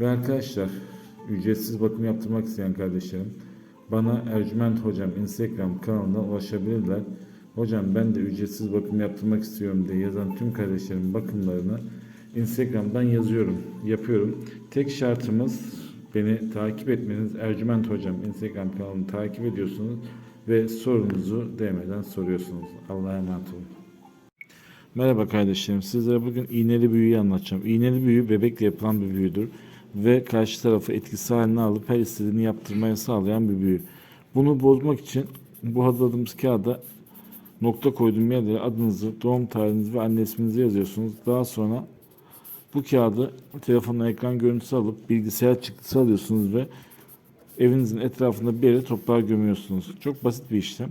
Ve arkadaşlar ücretsiz bakım yaptırmak isteyen kardeşlerim bana Ercüment Hocam Instagram kanalından ulaşabilirler. Hocam ben de ücretsiz bakım yaptırmak istiyorum diye yazan tüm kardeşlerim bakımlarını Instagram'dan yazıyorum, yapıyorum. Tek şartımız beni takip etmeniz. Ercüment Hocam Instagram kanalını takip ediyorsunuz ve sorunuzu DM'den soruyorsunuz. Allah'a emanet olun. Merhaba kardeşlerim. Sizlere bugün iğneli büyüyü anlatacağım. İğneli büyü bebekle yapılan bir büyüdür ve karşı tarafı etkisi haline alıp her istediğini yaptırmaya sağlayan bir büyü. Bunu bozmak için bu hazırladığımız kağıda nokta koyduğum yerlere adınızı, doğum tarihinizi ve anne isminizi yazıyorsunuz. Daha sonra bu kağıdı telefonla ekran görüntüsü alıp bilgisayar çıktısı alıyorsunuz ve evinizin etrafında bir yere toprağa gömüyorsunuz. Çok basit bir işlem.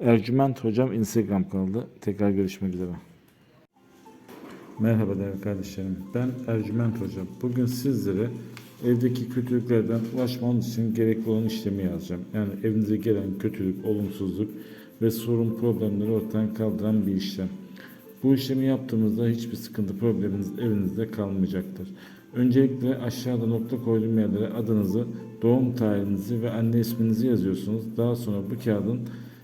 Ercüment Hocam Instagram kanalı. Tekrar görüşmek üzere. Merhaba değerli kardeşlerim. Ben Ercüment Hocam. Bugün sizlere evdeki kötülüklerden ulaşmanız için gerekli olan işlemi yazacağım. Yani evinize gelen kötülük, olumsuzluk ve sorun problemleri ortadan kaldıran bir işlem. Bu işlemi yaptığımızda hiçbir sıkıntı probleminiz evinizde kalmayacaktır. Öncelikle aşağıda nokta koyduğum yerlere adınızı, doğum tarihinizi ve anne isminizi yazıyorsunuz. Daha sonra bu kağıdın